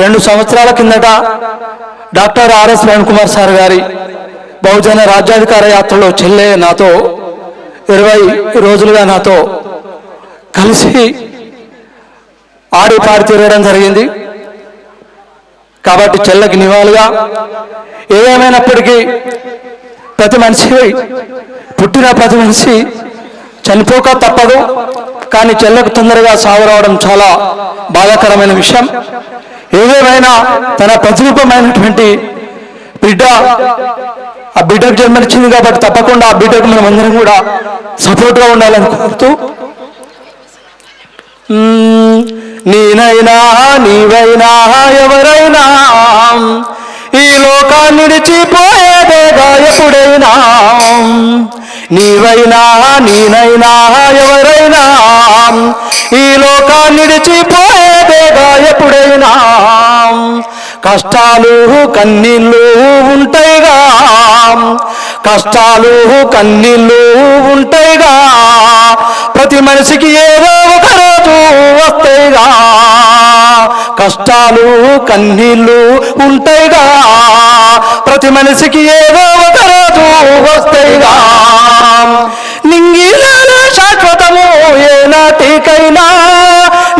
రెండు సంవత్సరాల కిందట డాక్టర్ ఆర్ఎస్ కుమార్ సార్ గారి బహుజన రాజ్యాధికార యాత్రలో చెల్లె నాతో ఇరవై రోజులుగా నాతో కలిసి ఆడి పాడి తిరగడం జరిగింది. కాబట్టి చెల్లకి నివాళిగా ఏమైనప్పటికీ ప్రతి మనిషి పుట్టిన ప్రతి మనిషి చనిపోక తప్పదు కానీ చెల్లకు తొందరగా సాగు రావడం చాలా బాధాకరమైన విషయం. ఏదేమైనా తన ప్రతిరూపమైనటువంటి బిడ్డ ఆ బిడ్డకు జన్మనిచ్చింది కాబట్టి తప్పకుండా ఆ బిడ్డకు మనం అందరం కూడా సపోర్ట్గా ఉండాలని కోరుతూ నేనైనా నీవైనా ఎవరైనా ఈ లోకాన్ని విడిచిపోయేదేగా ఎప్పుడైనా నీవైనా నేనైనా ఎవరైనా ఈ లోకాన్ని విడిచిపోయేదేగా ఎప్పుడైనా. కష్టాలు కన్నీళ్ళు ఉంటాయిగా. కష్టాలు కన్నీళ్ళు ఉంటాయిగా. ప్రతి మనిషికి ఏదో ఒక రోజు వస్తాయిగా. కష్టాలు కన్నీళ్ళు ఉంటాయిగా. ప్రతి మనిషికి ఏదో ఒక రోజు వస్తాయిగా. నాటికైనా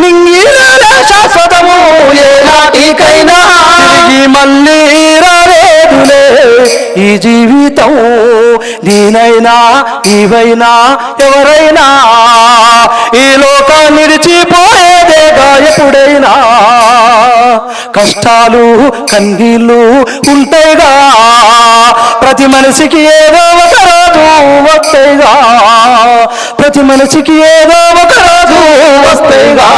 నింగిలాల శాశ్వతము ఏ నాటికైనా తిరిగి మళ్ళీ రాలేదులే ఈ జీవితం. నేనైనా నీవైనా ఎవరైనా ఈ లోకాన్ని విడిచిపోయేదేగా ఎప్పుడైనా కష్టాలు కన్నీళ్ళు ఉంటాయిగా ప్రతి మనిషికి ఏదో ఒక ప్రతి మనిషికి ఏదో ఒక రోజు వస్తేగా.